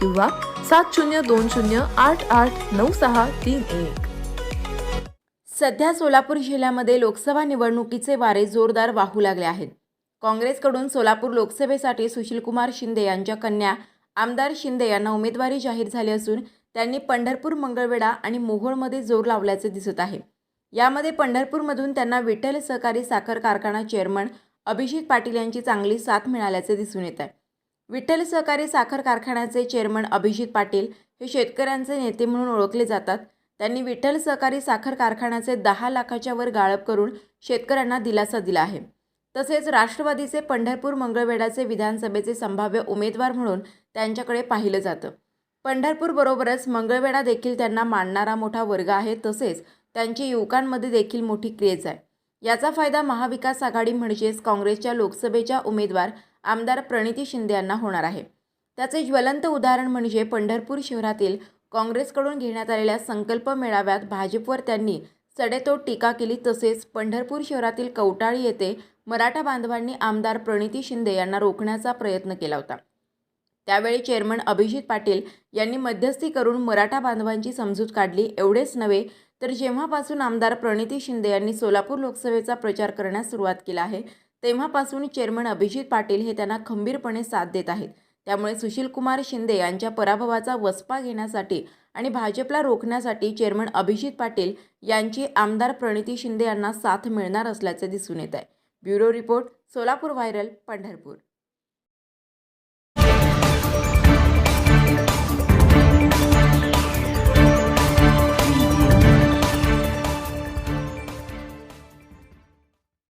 किंवा सात शून्य दोन शून्य आठ आठ नऊ सहा तीन एक. सध्या सोलापूर जिल्ह्यामध्ये लोकसभा निवडणुकीचे वारे जोरदार वाहू लागले आहेत. काँग्रेसकडून सोलापूर लोकसभेसाठी सुशीलकुमार शिंदे यांच्या कन्या आमदार शिंदे यांना उमेदवारी जाहीर झाली असून त्यांनी पंढरपूर मंगळवेढा आणि मोहोळमध्ये जोर लावल्याचे दिसत आहे. यामध्ये पंढरपूरमधून त्यांना विठ्ठल सहकारी साखर कारखाना चेअरमन अभिजित पाटील यांची चांगली साथ मिळाल्याचे दिसून येत आहे. विठ्ठल सहकारी साखर कारखान्याचे चेअरमन अभिजित पाटील हे शेतकऱ्यांचे नेते म्हणून ओळखले जातात. त्यांनी विठ्ठल सहकारी साखर कारखान्याचे दहा लाखाच्या वर गाळप करून शेतकऱ्यांना दिलासा दिला आहे. तसेच राष्ट्रवादीचे पंढरपूर मंगळवेढाचे विधानसभेचे संभाव्य उमेदवार म्हणून त्यांच्याकडे पाहिलं जातं. पंढरपूरबरोबरच मंगळवेढा देखील त्यांना मानणारा मोठा वर्ग आहे तसेच त्यांची युवकांमध्ये देखील मोठी क्रेज आहे. याचा फायदा महाविकास आघाडी म्हणजेच काँग्रेसच्या लोकसभेच्या उमेदवार आमदार प्रणिती शिंदे यांना होणार आहे. त्याचे ज्वलंत उदाहरण म्हणजे पंढरपूर शहरातील काँग्रेसकडून घेण्यात आलेल्या संकल्प मेळाव्यात भाजपवर त्यांनी सडेतोड टीका केली. तसेच पंढरपूर शहरातील कवटाळी येथे मराठा बांधवांनी आमदार प्रणिती शिंदे यांना रोखण्याचा प्रयत्न केला होता. त्यावेळी चेअरमन अभिजित पाटील यांनी मध्यस्थी करून मराठा बांधवांची समजूत काढली. एवढेच नव्हे तर जेव्हापासून आमदार प्रणिती शिंदे यांनी सोलापूर लोकसभेचा प्रचार करण्यास सुरुवात केला आहे तेव्हापासून चेअरमन अभिजित पाटील हे त्यांना खंबीरपणे साथ देत आहेत. त्यामुळे सुशीलकुमार शिंदे यांच्या पराभवाचा वसपा घेण्यासाठी आणि भाजपला रोखण्यासाठी चेअरमन अभिजित पाटील यांची आमदार प्रणिती शिंदे यांना साथ मिळणार असल्याचे दिसून येत आहे. Bureau report Solapur viral Pandharpur.